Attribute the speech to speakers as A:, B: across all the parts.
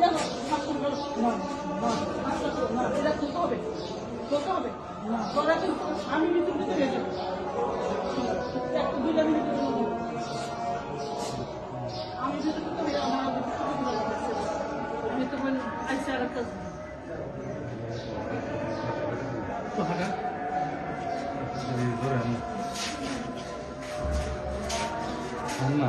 A: কেন শাসন করো?
B: না না
A: না, এটা করতে হবে করতে হবে করা কিন্তু আমি মৃত্যুর ভিতরে একটা দুইটা জন্য আমি যদি করতে হবে আমার। আমি তো বলি আইসা আর
C: তো এই ধরে আন না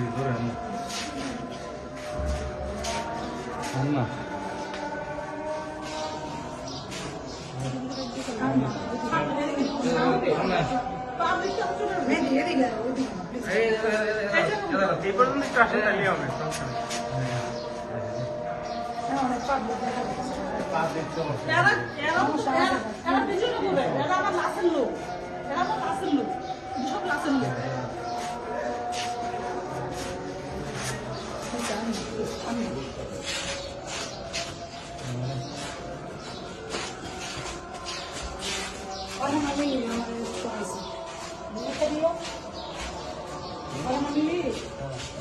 C: এই ধরে আন আন না
B: আমি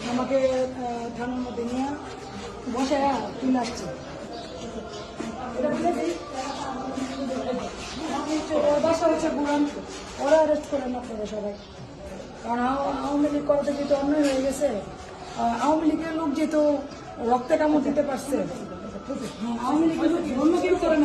B: আমাকে থানার মধ্যে নিয়ে বসে ওর অ্যারেস্ট করেন আপনারা সবাই কারণ আও- আওয়ামী লীগ করাতে যেহেতু অন্যায় হয়ে গেছে আওয়ামী লীগের লোক যেহেতু রক্তে কামড় দিতে পারছে। হ্যাঁ, আওয়ামী লীগের লোক কেউ করে